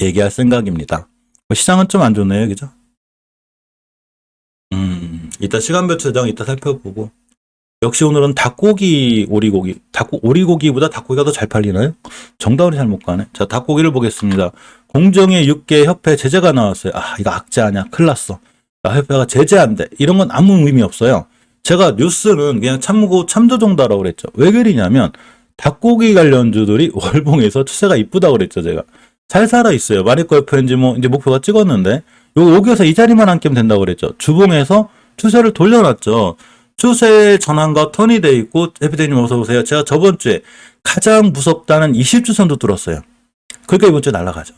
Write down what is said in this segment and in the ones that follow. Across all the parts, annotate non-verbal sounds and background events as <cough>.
얘기할 생각입니다. 뭐 시장은 좀 안 좋네요. 그죠? 음, 이따 시간별 조정 이따 살펴보고. 역시 오늘은 닭고기, 오리고기. 닭고, 오리고기보다 닭고기가 더 잘 팔리나요? 정다운이 잘못 가네. 자, 닭고기를 보겠습니다. 공정의 6개 협회 제재가 나왔어요. 아, 이거 악재 아니야. 큰일 났어. 아, 협회가 제재한대. 이런 건 아무 의미 없어요. 제가 뉴스는 그냥 참고 참조정다라고 그랬죠. 왜 그러냐면 닭고기 관련주들이 <laughs> 월봉에서 추세가 이쁘다고 그랬죠, 제가. 잘 살아 있어요. 마리코 FNG 뭐 이제 목표가 찍었는데 요 여기서 이 자리만 안 깨면 된다고 그랬죠. 주봉에서 추세를 돌려놨죠. 추세 전환과 턴이 돼 있고 에피데님 어서 오세요. 제가 저번 주에 가장 무섭다는 20주선도 뚫었어요. 그러니까 이번 주에 날아가죠.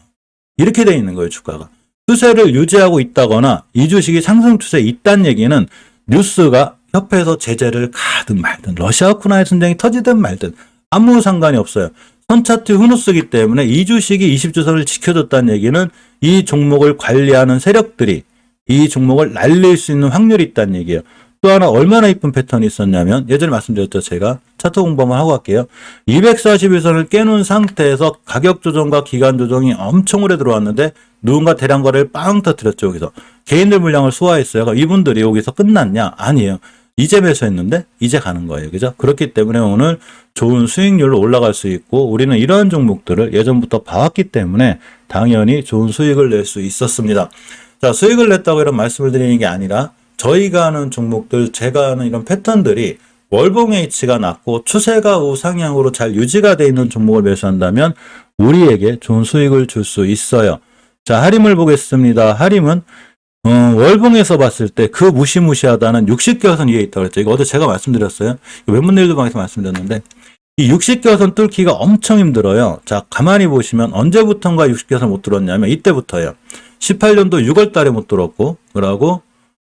이렇게 돼 있는 거예요, 주가가. 추세를 유지하고 있다거나 이 주식이 상승 추세에 있다는 얘기는 뉴스가 협회에서 제재를 가든 말든 러시아 우크라이나 전쟁이 터지든 말든 아무 상관이 없어요. 선차트 흐누스기 때문에 이 주식이 20주선을 지켜줬다는 얘기는 이 종목을 관리하는 세력들이 이 종목을 날릴 수 있는 확률이 있다는 얘기예요. 또 하나 얼마나 이쁜 패턴이 있었냐면 예전에 말씀드렸죠 제가 차트 공부만 하고 갈게요. 241선을 깨놓은 상태에서 가격 조정과 기간 조정이 엄청 오래 들어왔는데 누군가 대량 거래를 빵 터뜨렸죠 여기서. 개인들 물량을 소화했어요. 그럼 이분들이 여기서 끝났냐? 아니에요 이제 매수했는데 이제 가는 거예요 그죠 그렇기 때문에 오늘 좋은 수익률로 올라갈 수 있고 우리는 이러한 종목들을 예전부터 봐왔기 때문에 당연히 좋은 수익을 낼 수 있었습니다 자 수익을 냈다고 이런 말씀을 드리는 게 아니라 저희가 하는 종목들, 제가 하는 이런 패턴들이 월봉 H가 낮고 추세가 우상향으로 잘 유지가 돼 있는 종목을 매수한다면 우리에게 좋은 수익을 줄 수 있어요. 자, 하림을 보겠습니다. 하림은 어, 월봉에서 봤을 때 그 무시무시하다는 60개선 위에 있다고 그랬죠. 이거 어제 제가 말씀드렸어요. 웬문일도 방에서 말씀드렸는데 이 60개선 뚫기가 엄청 힘들어요. 자, 가만히 보시면 언제부턴가 60개선 못 뚫었냐면 이때부터예요. 18년도 6월 달에 못 뚫었고 그러고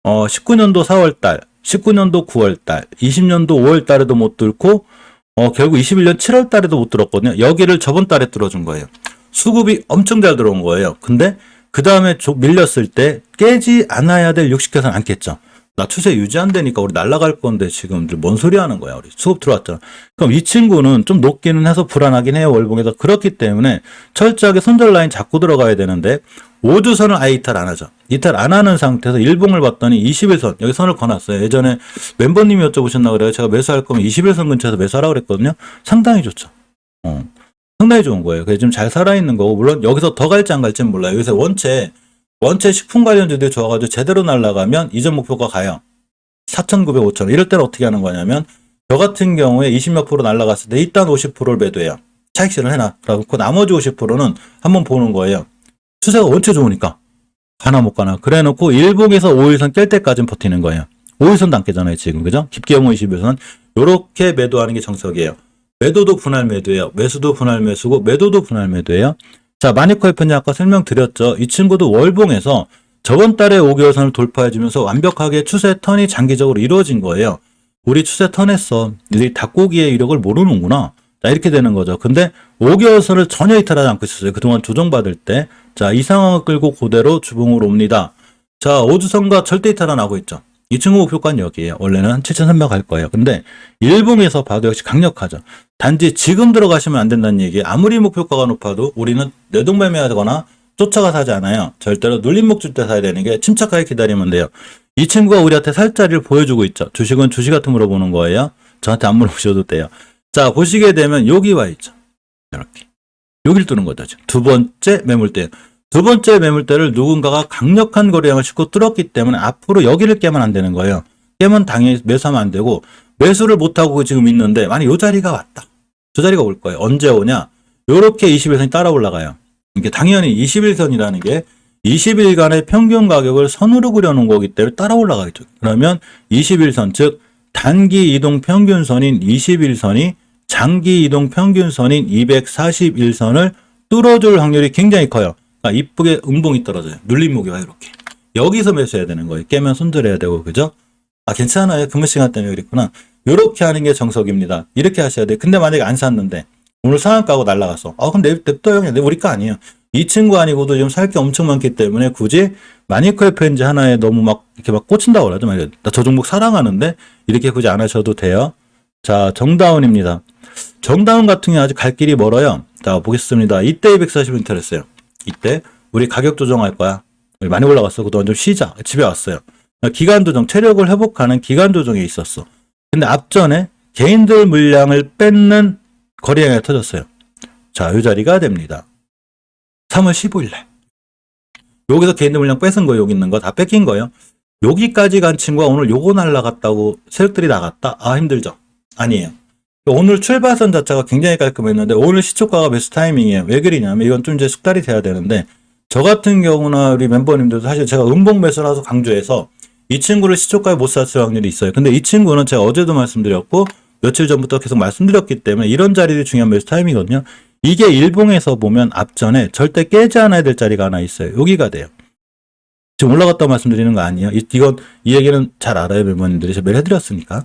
어, 19년도 4월 달, 19년도 9월 달, 20년도 5월 달에도 못 뚫고, 어, 결국 21년 7월 달에도 못 뚫었거든요. 여기를 저번 달에 뚫어준 거예요. 수급이 엄청 잘 들어온 거예요. 근데 그 다음에 밀렸을 때 깨지 않아야 될 60개선 안 깼죠. 나 추세 유지 안 되니까 우리 날아갈 건데 지금 뭔 소리 하는 거야. 우리 수급 들어왔잖아. 그럼 이 친구는 좀 높기는 해서 불안하긴 해요. 월봉에서. 그렇기 때문에 철저하게 손절 라인 잡고 들어가야 되는데 5주선을 아예 이탈 안 하죠. 이탈 안 하는 상태에서 일봉을 봤더니 21선 여기 선을 거놨어요. 예전에 멤버님이 여쭤보셨나 그래요. 제가 매수할 거면 21선 근처에서 매수하라고 그랬거든요. 상당히 좋죠. 어. 상당히 좋은 거예요. 그래서 좀잘 살아있는 거고 물론 여기서 더 갈지 안 갈지는 몰라요. 요새 원체 원체 식품 관련주들이 좋아가지고 제대로 날라가면 이전 목표가 가요. 4,900, 5,000원. 이럴 때는 어떻게 하는 거냐면 저 같은 경우에 20몇 프로 날라갔을 때 일단 50%를 매도해요. 차익 실을 해놔. 그러고 나머지 50%는 한번 보는 거예요. 추세가 원체 좋으니까. 가나 못 가나. 그래 놓고 일봉에서 5일선 깰 때까지는 버티는 거예요. 5일선도 안 깨잖아요, 지금. 그죠? 깊게 영어 21선. 요렇게 매도하는 게 정석이에요. 매도도 분할 매도예요. 매수도 분할 매수고 매도도 분할 매도예요. 자, 마니코 FN이 아까 설명드렸죠. 이 친구도 월봉에서 저번 달에 5개월선을 돌파해주면서 완벽하게 추세 턴이 장기적으로 이루어진 거예요. 우리 추세 턴했어. 이 닭고기의 이력을 모르는구나. 자, 이렇게 되는 거죠. 근데 5개월선을 전혀 이탈하지 않고 있었어요. 그동안 조정받을 때. 자, 이 상황을 끌고 그대로 주봉으로 옵니다. 자, 5주선과 절대 이탈 안 하고 있죠. 이 친구 목표가는 여기에요. 원래는 7,300 갈 거예요. 근데 일봉에서 봐도 역시 강력하죠. 단지 지금 들어가시면 안 된다는 얘기. 아무리 목표가가 높아도 우리는 내동매매하거나 쫓아가서 하지 않아요. 절대로 눌림목 줄 때 사야 되는 게 침착하게 기다리면 돼요. 이 친구가 우리한테 살 자리를 보여주고 있죠. 주식은 주식 같은 물어보는 거예요. 저한테 안 물어보셔도 돼요. 자, 보시게 되면 여기 와 있죠. 이렇게. 여기를 뚫는 거죠. 두 번째 매물대. 두 번째 매물대를 누군가가 강력한 거래량을 싣고 뚫었기 때문에 앞으로 여기를 깨면 안 되는 거예요. 깨면 당연히 매수하면 안 되고 매수를 못하고 지금 있는데 만약 이 자리가 왔다. 저 자리가 올 거예요. 언제 오냐? 요렇게 21선이 따라 올라가요. 이게 당연히 21선이라는 게 20일간의 평균 가격을 선으로 그려놓은 거기 때문에 따라 올라가겠죠. 그러면 21선, 즉 단기 이동 평균선인 21선이 장기 이동 평균선인 241선을 뚫어줄 확률이 굉장히 커요. 그러니까 이쁘게 음봉이 떨어져요. 눌림목이 와 이렇게. 여기서 매수해야 되는 거예요. 깨면 손절해야 되고 그죠? 아 괜찮아요. 근무 시간 때문에 그랬구나. 요렇게 하는 게 정석입니다. 이렇게 하셔야 돼요. 근데 만약에 안 샀는데 오늘 상한 까고 날라갔어. 아 그럼 내 냅둬 형이 우리 거 아니에요. 이 친구 아니고도 지금 살 게 엄청 많기 때문에 굳이 마니커 FNG 하나에 너무 막 이렇게 막 꽂힌다고 그러죠. 나 저 종목 사랑하는데 이렇게 굳이 안 하셔도 돼요. 자 정다운입니다. 정다운 같은 경우 아직 갈 길이 멀어요. 자 보겠습니다. 이때 240원 이탈했어요. 이때 우리 가격 조정할 거야. 많이 올라갔어. 그동안 좀 쉬자. 집에 왔어요. 기간 조정, 체력을 회복하는 기간 조정이 있었어. 근데 앞전에 개인들 물량을 뺏는 거래량이 터졌어요. 자, 이 자리가 됩니다. 3월 15일 날. 여기서 개인들 물량 뺏은 거 여기 있는 거 다 뺏긴 거예요. 여기까지 간 친구가 오늘 요거 날라갔다고 세력들이 나갔다? 아, 힘들죠? 아니에요. 오늘 출발선 자체가 굉장히 깔끔했는데 오늘 시초가가 베스트 타이밍이에요. 왜 그러냐면 이건 좀 이제 숙달이 돼야 되는데 저 같은 경우나 우리 멤버님들도 사실 제가 음봉 매수라서 강조해서 이 친구를 시초가에 못 샀을 확률이 있어요. 근데 이 친구는 제가 어제도 말씀드렸고 며칠 전부터 계속 말씀드렸기 때문에 이런 자리들이 중요한 매수 타이밍이거든요. 이게 일봉에서 보면 앞전에 절대 깨지 않아야 될 자리가 하나 있어요. 여기가 돼요. 지금 올라갔다고 말씀드리는 거 아니에요. 이, 이건, 이 얘기는 잘 알아요, 멤버님들이. 제가 매일 해드렸으니까.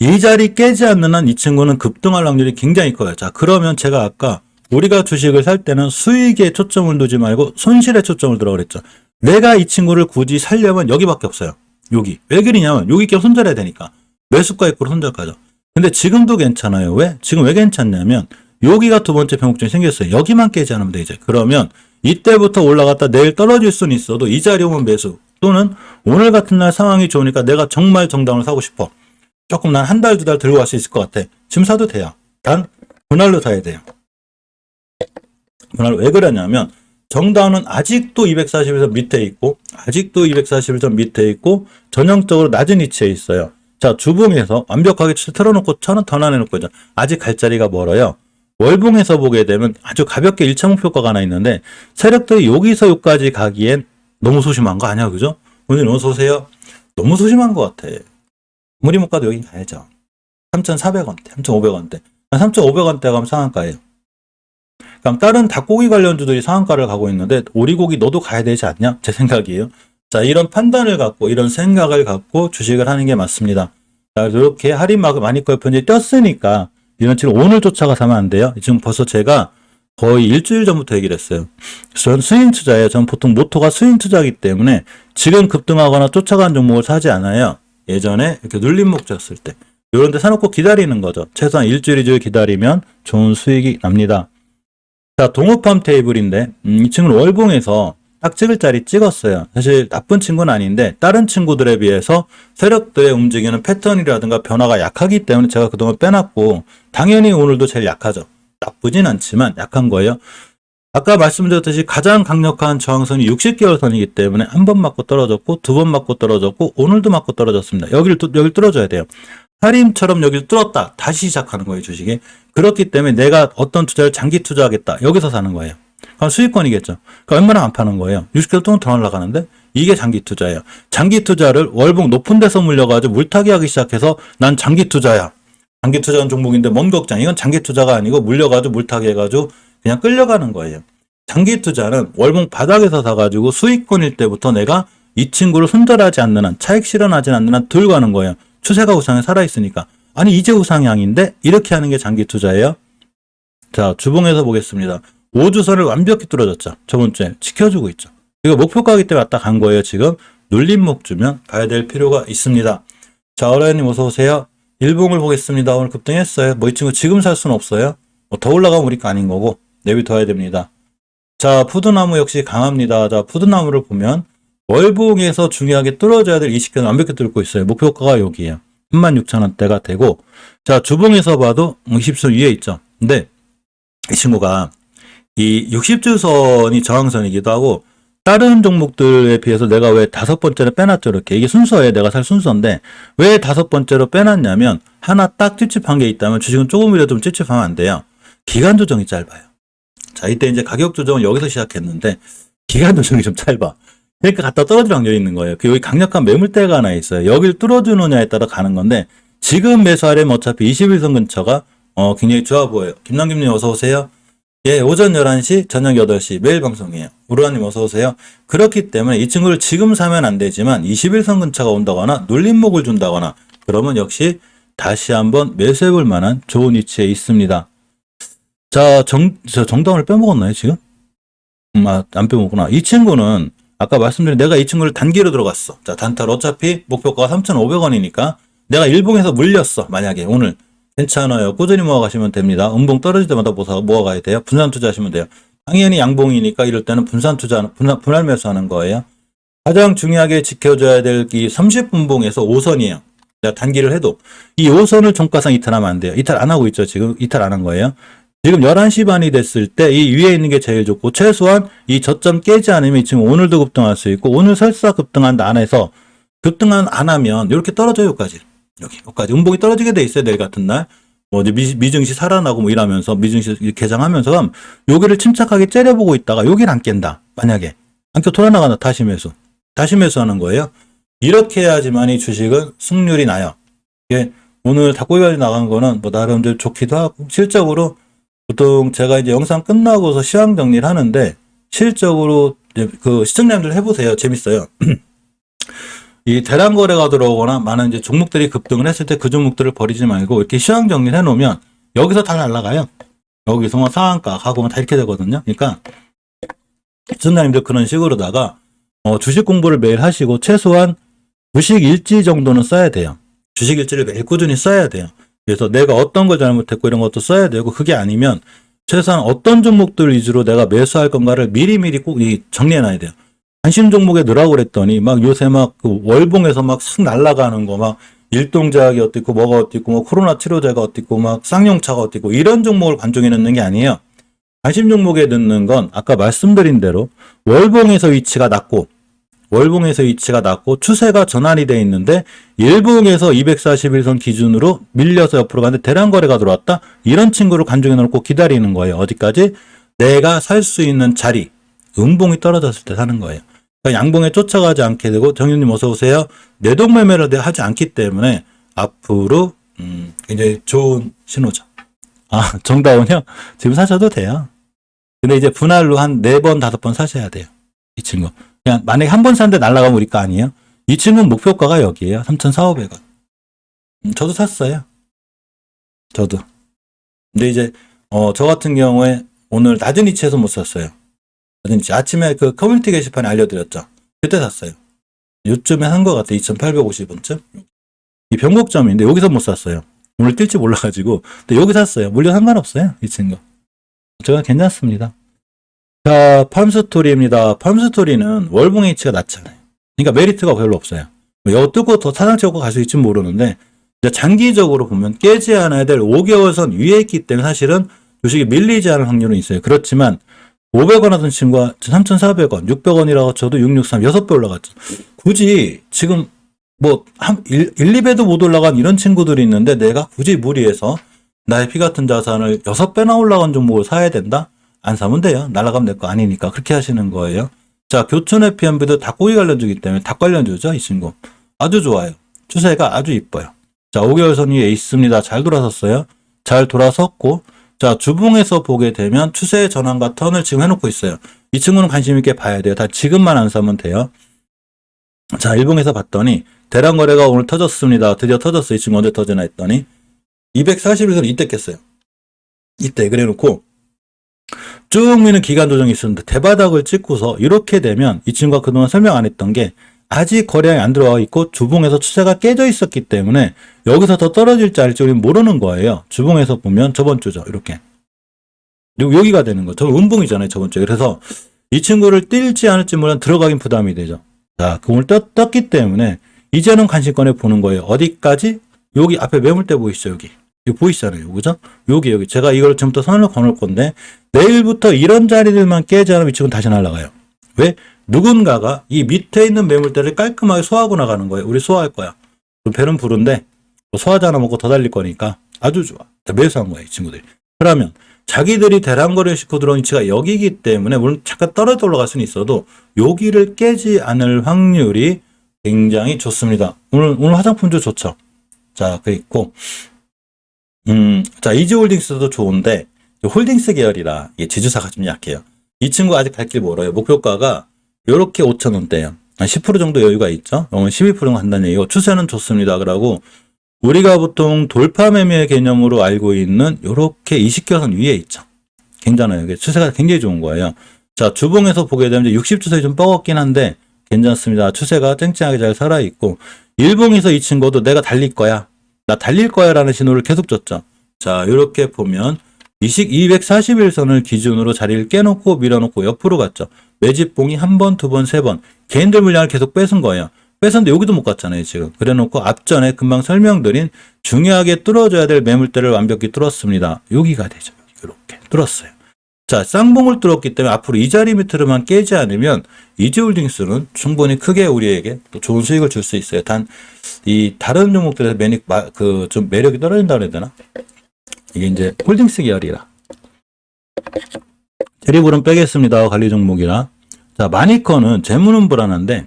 이 자리 깨지 않는 한 이 친구는 급등할 확률이 굉장히 커요. 자, 그러면 제가 아까 우리가 주식을 살 때는 수익에 초점을 두지 말고 손실에 초점을 두라 그랬죠. 내가 이 친구를 굳이 살려면 여기밖에 없어요. 여기. 왜 그러냐면 여기 께 손절해야 되니까. 매수가 입구로 손절가죠. 근데 지금도 괜찮아요. 왜? 지금 왜 괜찮냐면 여기가 두 번째 병목점이 생겼어요. 여기만 깨지 않으면 돼 이제. 그러면 이때부터 올라갔다 내일 떨어질 수는 있어도 이 자리 오면 매수 또는 오늘 같은 날 상황이 좋으니까 내가 정말 정당을 사고 싶어. 조금 난 한 달, 두 달 들고 갈 수 있을 것 같아. 지금 사도 돼요. 단, 분할로 사야 돼요. 분할 왜 그러냐면, 정다운은 아직도 240에서 밑에 있고, 아직도 241점 밑에 있고, 전형적으로 낮은 위치에 있어요. 자, 주봉에서 완벽하게 틀어놓고 천원 턴안해놓고 있죠. 아직 갈 자리가 멀어요. 월봉에서 보게 되면 아주 가볍게 1차 목표가가 하나 있는데, 세력들이 여기서 여기까지 가기엔 너무 소심한 거 아니야, 그죠? 오늘 어서 오세요. 너무 소심한 것 같아. 무리 못 가도 여기 가야죠. 3,400원대, 3,500원대. 3,500원대 가면 상한가예요. 그럼 다른 닭고기 관련주들이 상한가를 가고 있는데 오리고기 너도 가야 되지 않냐? 제 생각이에요. 자, 이런 판단을 갖고 이런 생각을 갖고 주식을 하는 게 맞습니다. 자, 이렇게 할인마크 편지 떴으니까 이런 지금 오늘 쫓아가 사면 안 돼요. 지금 벌써 제가 거의 일주일 전부터 얘기를 했어요. 전 스윙 투자예요. 전 보통 모토가 스윙 투자이기 때문에 지금 급등하거나 쫓아간 종목을 사지 않아요. 예전에 이렇게 눌림목 졌을 때 이런 데 사놓고 기다리는 거죠. 최소한 일주일 이주일 기다리면 좋은 수익이 납니다. 자, 동업함 테이블인데 음, 이 친구는 월봉에서 딱 찍을 자리 찍었어요. 사실 나쁜 친구는 아닌데 다른 친구들에 비해서 세력들의 움직이는 패턴이라든가 변화가 약하기 때문에 제가 그동안 빼놨고 당연히 오늘도 제일 약하죠. 나쁘진 않지만 약한 거예요. 아까 말씀드렸듯이 가장 강력한 저항선이 60개월 선이기 때문에 한 번 맞고 떨어졌고 두 번 맞고 떨어졌고 오늘도 맞고 떨어졌습니다. 여기를 뚫- 여기를 뚫어줘야 돼요. 하림처럼 여기를 뚫었다 다시 시작하는 거예요 주식이. 그렇기 때문에 내가 어떤 투자를 장기 투자하겠다 여기서 사는 거예요. 그럼 수익권이겠죠. 그러니까 웬만하면 안 파는 거예요. 60개월 동안 더 날라가는데 이게 장기 투자예요. 장기 투자를 월봉 높은 데서 물려가지고 물타기 하기 시작해서 난 장기 투자야. 장기 투자는 종목인데 뭔 걱정. 이건 장기 투자가 아니고 물려가지고 물타기 해가지고 그냥 끌려가는 거예요. 장기 투자는 월봉 바닥에서 사가지고 수익권일 때부터 내가 이 친구를 손절하지 않는 한, 차익 실현하지 않는 한 들고 가는 거예요. 추세가 우상에 살아있으니까. 아니, 이제 우상향인데? 이렇게 하는 게 장기 투자예요. 자, 주봉에서 보겠습니다. 5주선을 완벽히 뚫어졌죠. 저번 주에. 지켜주고 있죠. 이거 목표가기 때문에 왔다 간 거예요, 지금. 눌림목 주면 봐야 될 필요가 있습니다. 자, 어라이님 어서오세요. 일봉을 보겠습니다. 오늘 급등했어요. 뭐 이 친구 지금 살 수는 없어요. 뭐 더 올라가면 우리 거 아닌 거고 내비둬야 됩니다. 자, 푸드나무 역시 강합니다. 자, 푸드나무를 보면 월봉에서 중요하게 뚫어줘야 될 20개는 완벽히 뚫고 있어요. 목표가가 여기에요. 36,000원대가 되고 자, 주봉에서 봐도 20선 위에 있죠. 근데 이 친구가 이 60주선이 저항선이기도 하고 다른 종목들에 비해서 내가 왜 다섯 번째로 빼놨죠 이렇게 이게 순서예요 내가 살 순서인데 왜 다섯 번째로 빼놨냐면 하나 딱 찝찝한 게 있다면 주식은 조금이라도 좀 찝찝하면 안 돼요 기간 조정이 짧아요 자 이때 이제 가격 조정은 여기서 시작했는데 기간 조정이 좀 짧아 그러니까 갖다 떨어질 확률이 있는 거예요 그 여기 강력한 매물대가 하나 있어요 여기를 뚫어주느냐에 따라 가는 건데 지금 매수하려면 어차피 21선 근처가 어 굉장히 좋아 보여요 김남김님 어서 오세요 예, 오전 11시, 저녁 8시 매일 방송이에요. 우르아님 어서 오세요. 그렇기 때문에 이 친구를 지금 사면 안 되지만 21선 근처가 온다거나 눌림목을 준다거나 그러면 역시 다시 한번 매수해 볼 만한 좋은 위치에 있습니다. 자, 정, 저 정당을 빼먹었나요, 지금? 음, 아, 안 빼먹구나. 이 친구는 아까 말씀드린 내가 이 친구를 단기로 들어갔어. 자, 단타로 어차피 목표가가 3,500원이니까 내가 일봉에서 물렸어. 만약에 오늘 괜찮아요. 꾸준히 모아가시면 됩니다. 음봉 떨어질 때마다 모아, 모아가야 돼요. 분산 투자하시면 돼요. 당연히 양봉이니까 이럴 때는 분산 투자, 분할, 분할 매수하는 거예요. 가장 중요하게 지켜줘야 될 이 30분봉에서 5선이에요. 내가 단기를 해도 이 5선을 종가상 이탈하면 안 돼요. 이탈 안 하고 있죠. 지금 이탈 안 한 거예요. 지금 11시 반이 됐을 때 이 위에 있는 게 제일 좋고 최소한 이 저점 깨지 않으면 지금 오늘도 급등할 수 있고 오늘 설사 급등한다 안 해서 급등한 안 하면 이렇게 떨어져요 여기까지. 여기 여기까지. 음봉이 떨어지게 돼 있어요 내일 같은 날. 뭐 이제 미, 미증시 살아나고 뭐 이러면서 미증시 개장하면서 여기를 침착하게 째려보고 있다가 여기를 안 깬다 만약에. 안껴 돌아 나간다 다시 매수. 다시 매수하는 거예요. 이렇게 해야지만 이 주식은 승률이 나요. 이게 오늘 닭고기까지 나간 거는 뭐 나름대로 좋기도 하고 실적으로 보통 제가 이제 영상 끝나고서 시황 정리를 하는데 실적으로 그 시청자님들 해보세요. 재밌어요. <clears throat> 이 대량 거래가 들어오거나 많은 이제 종목들이 급등을 했을 때 그 종목들을 버리지 말고 이렇게 시황 정리를 해놓으면 여기서 다 날라가요. 여기서 뭐 상한가 하고 다 이렇게 되거든요. 그러니까 시청자님들 그런 식으로다가 어, 주식 공부를 매일 하시고 최소한 주식 일지 정도는 써야 돼요. 주식 일지를 매일 꾸준히 써야 돼요. 그래서 내가 어떤 걸 잘못했고 이런 것도 써야 되고 그게 아니면 최소한 어떤 종목들 위주로 내가 매수할 건가를 미리미리 꼭이 정리해 놔야 돼요. 관심 종목에 넣으라고 그랬더니 막 요새 막 그 월봉에서 막 싹 날아가는 거 막 일동작이 어떻고 뭐가 어떻고 뭐 코로나 치료제가 어떻고 막 쌍용차가 어떻고 이런 종목을 관종에 넣는 게 아니에요. 관심 종목에 넣는 건 아까 말씀드린 대로 월봉에서 위치가 낮고 월봉에서 위치가 낮고 추세가 전환이 돼 있는데 일봉에서 241선 기준으로 밀려서 옆으로 가는데 대량 거래가 들어왔다. 이런 친구를 관중에 놓고 기다리는 거예요. 어디까지? 내가 살 수 있는 자리. 음봉이 떨어졌을 때 사는 거예요. 그러니까 양봉에 쫓아가지 않게 되고 정윤님 어서 오세요. 내동 매매를 내가 하지 않기 때문에 앞으로 음, 굉장히 좋은 신호죠. 아 정다운요? 지금 사셔도 돼요. 근데 이제 분할로 한 네 번 다섯 번 사셔야 돼요. 이 친구. 그냥 만약에 한 번 샀는데 날라가면 우리 거 아니에요? 이 친구는 목표가가 여기에요. 3,400원. 음, 저도 샀어요. 저도. 근데 이제 어, 저 같은 경우에 오늘 낮은 위치에서 못 샀어요. 낮은 위치. 아침에 그 커뮤니티 게시판에 알려드렸죠. 그때 샀어요. 요쯤에 한 것 같아요. 2,850원쯤. 이 변곡점인데 여기서 못 샀어요. 오늘 뛸지 몰라가지고. 근데 여기 샀어요. 물려 상관없어요. 이 친구. 제가 괜찮습니다. 자, 팜스토리입니다. 팜스토리는 월봉 H가 낮잖아요. 그러니까 메리트가 별로 없어요. 여 뚫고 더 차장 채우고 갈수 있을지 모르는데, 장기적으로 보면 깨지 않아야 될 5개월 선 위에 있기 때문에 사실은 주식이 밀리지 않을 확률은 있어요. 그렇지만 500원 하던 친구가 3,400원, 600원이라고 쳐도 663, 6배 올라갔죠. 굳이 지금 뭐, 한 1, 2배도 못 올라간 이런 친구들이 있는데 내가 굳이 무리해서 나의 피 같은 자산을 6배나 올라간 종목을 사야 된다? 안 사면 돼요. 날아가면 내거 아니니까. 그렇게 하시는 거예요. 자, 교촌 FMB도 닭고기 관련주기 때문에 닭 관련주죠, 이 친구. 아주 좋아요. 추세가 아주 이뻐요. 자, 5개월 선 위에 있습니다. 잘 돌아섰어요. 잘 돌아섰고, 자, 주봉에서 보게 되면 추세의 전환과 턴을 지금 해놓고 있어요. 이 친구는 관심 있게 봐야 돼요. 다 지금만 안 사면 돼요. 자, 일봉에서 봤더니, 대량 거래가 오늘 터졌습니다. 드디어 터졌어요. 이 친구 언제 터지나 했더니, 241선 이때 깼어요. 이때, 그래 놓고, 쭉 미는 기간 조정이 있었는데 대바닥을 찍고서 이렇게 되면 이 친구가 그동안 설명 안 했던 게 아직 거래량이 안 들어와 있고 주봉에서 추세가 깨져 있었기 때문에 여기서 더 떨어질지 아닐지 우리는 모르는 거예요. 주봉에서 보면 저번 주죠. 이렇게. 그리고 여기가 되는 거. 저 음봉이잖아요. 저번 주에. 그래서 이 친구를 뛸지 않을지 모르는 들어가긴 부담이 되죠. 자, 그걸 떴, 떴기 때문에 이제는 관심권에 보는 거예요. 어디까지? 여기 앞에 매물대 보이시죠? 여기. 이거 보이시잖아요. 그죠? 여기, 여기. 제가 이걸 지금부터 선을 거놓을 건데, 내일부터 이런 자리들만 깨지 않으면 이 친구는 다시 날아가요. 왜? 누군가가 이 밑에 있는 매물대를 깔끔하게 소화하고 나가는 거예요. 우리 소화할 거야. 배는 부른데, 뭐 소화제 하나 먹고 더 달릴 거니까 아주 좋아. 다 매수한 거야, 이 친구들이. 그러면 자기들이 대량거래 시켜 들어온 위치가 여기이기 때문에 물론 잠깐 떨어져 올라갈 수는 있어도 여기를 깨지 않을 확률이 굉장히 좋습니다. 오늘, 오늘 화장품도 좋죠. 자, 그 있고, 음, 자, 이지홀딩스도 좋은데, 홀딩스 계열이라 지주사가 좀 약해요. 이 친구 아직 갈 길 멀어요. 목표가가 요렇게 5천원대예요. 한 10% 정도 여유가 있죠. 오늘 12% 정도 한다는 얘기고 추세는 좋습니다. 그러고 우리가 보통 돌파 매매 개념으로 알고 있는 요렇게 20개선 위에 있죠. 괜찮아요. 이게 추세가 굉장히 좋은 거예요. 자, 주봉에서 보게 되면 60추세 좀 뻐겁긴 한데 괜찮습니다. 추세가 쨍쨍하게 잘 살아있고 일봉에서 이 친구도 내가 달릴 거야. 나 달릴 거야 라는 신호를 계속 줬죠. 자, 이렇게 보면 이식 241선을 기준으로 자리를 깨놓고 밀어놓고 옆으로 갔죠. 매집봉이 한 번, 두 번, 세 번. 개인들 물량을 계속 뺏은 거예요. 뺏었는데 여기도 못 갔잖아요, 지금. 그래 놓고 앞전에 금방 설명드린 중요하게 뚫어줘야 될 매물대를 완벽히 뚫었습니다. 여기가 되죠. 이렇게 뚫었어요. 자, 쌍봉을 뚫었기 때문에 앞으로 이 자리 밑으로만 깨지 않으면 이지홀딩스는 충분히 크게 우리에게 또 좋은 수익을 줄 수 있어요. 단, 이 다른 종목들에서 매력, 그, 좀 매력이 떨어진다 그래야 되나? 이게 이제 홀딩스 계열이라. 대리불은 빼겠습니다. 관리 종목이라. 자, 마니커는 재무는 불안한데,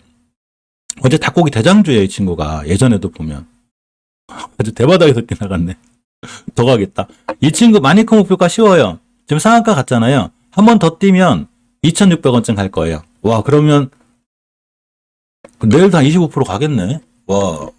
어제 닭고기 대장주예요, 이 친구가. 예전에도 보면. 아주 대바닥에서 뛰나갔네. <laughs> 더 가겠다. 이 친구 마니커 목표가 쉬워요. 지금 상한가 갔잖아요. 한 번 더 뛰면 2,600원쯤 갈 거예요. 와, 그러면 그 내일도 한25% 가겠네. 와,